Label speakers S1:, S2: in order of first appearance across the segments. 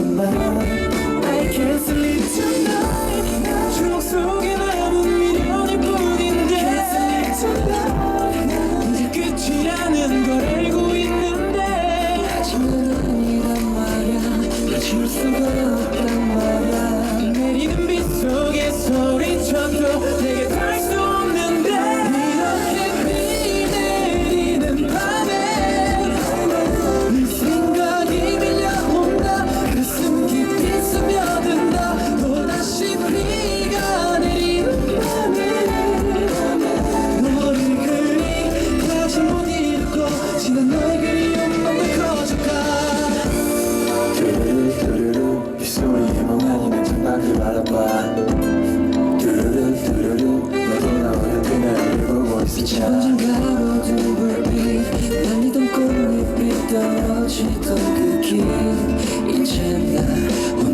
S1: 무너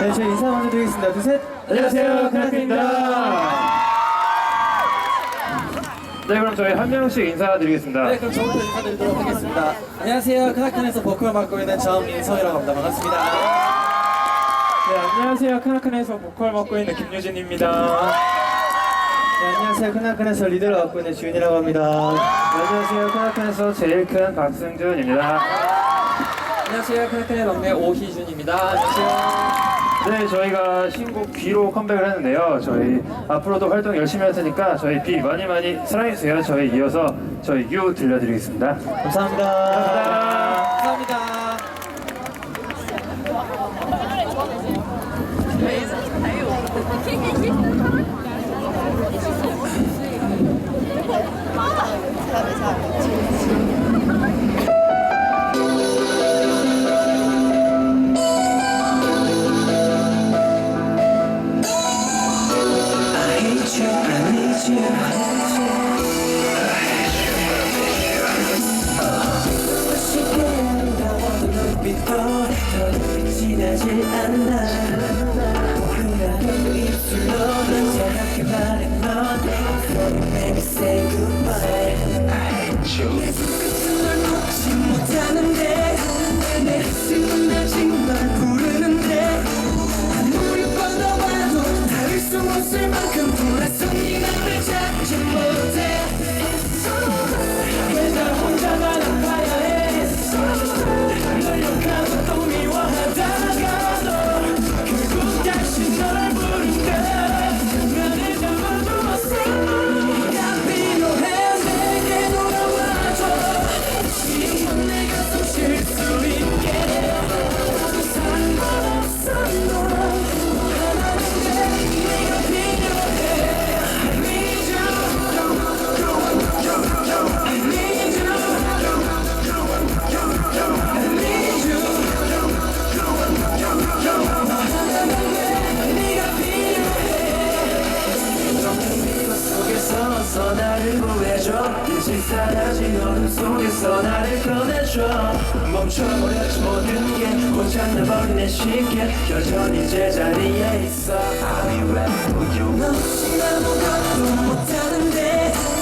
S1: 네, 저 인사 먼저 드리겠습니다. 둘, 셋.
S2: 안녕하세요, 크라크입니다. 네, 그럼 저희 한 명씩 인사드리겠습니다.
S1: 네, 그럼 저부터 인사드리도록 하겠습니다. 안녕하세요. 크라켄에서 보컬 맡고 있는 정민성이라고 합니다. 반갑습니다.
S2: 네, 안녕하세요, 크라크에서 보컬 맡고 있는 김유진입니다.
S1: 네, 안녕하세요. 크나큰에서 리더를 맡고 있는 지훈이라고 합니다.
S2: 안녕하세요, 크라크에서 제일 큰 박승준입니다.
S1: 안녕하세요. 크라켄의 막내 오희준입니다. 안녕하세요.
S2: 네, 저희가 신곡 비로 컴백을 했는데요. 저희 앞으로도 활동 열심히 할 테니까 저희 비 많이 많이 사랑해주세요. 저희 이어서 저희 유 들려드리겠습니다.
S1: 감사합니다.
S2: 감사합니다.
S1: 만 궁금해져 일찍 사라진 얼음 속에서 나를 꺼내줘. 멈춰버렸지 모든 게 고장나버린 내 시계 여전히 제자리에 있어. I'll be right with you. 넌 아무것도 못하는데.